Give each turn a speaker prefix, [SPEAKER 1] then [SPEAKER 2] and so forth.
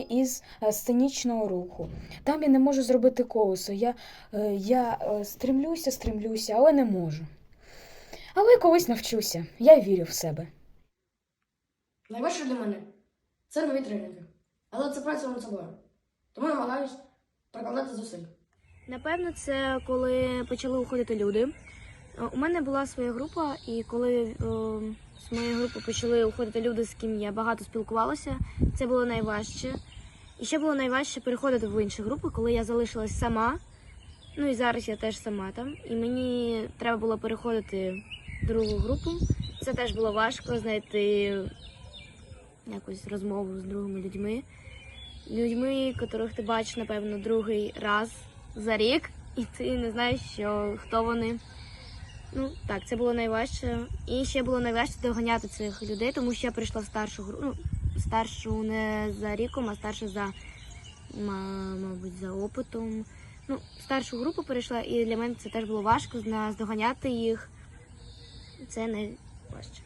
[SPEAKER 1] із е, сценічного руху. Там я не можу зробити колесо. Я, е, я е, стремлюся, стремлюся, але не можу. Але колись навчуся. Я вірю в себе.
[SPEAKER 2] Найважче для мене це нові тренінги. Але це праця над собою. Тому намагаюсь прикладати зусиль.
[SPEAKER 3] Напевно, це коли почали уходити люди. У мене була своя група, і коли е, з моєї групи почали уходити люди, з ким я багато спілкувалася, це було найважче. І ще було найважче переходити в інші групи, коли я залишилась сама. Ну і зараз я теж сама там. І мені треба було переходити в другу групу. Це теж було важко знайти якусь розмову з другими людьми. Людьми, яких ти бачиш, напевно, другий раз за рік, і ти не знаєш, що хто вони. Ну так, це було найважче. І ще було найважче доганяти цих людей, тому що я прийшла в старшу групу. Ну, старшу не за ріком, а старшу за, мабуть, за опитом. Ну, старшу групу перейшла, і для мене це теж було важко наздоганяти їх. Це найважче.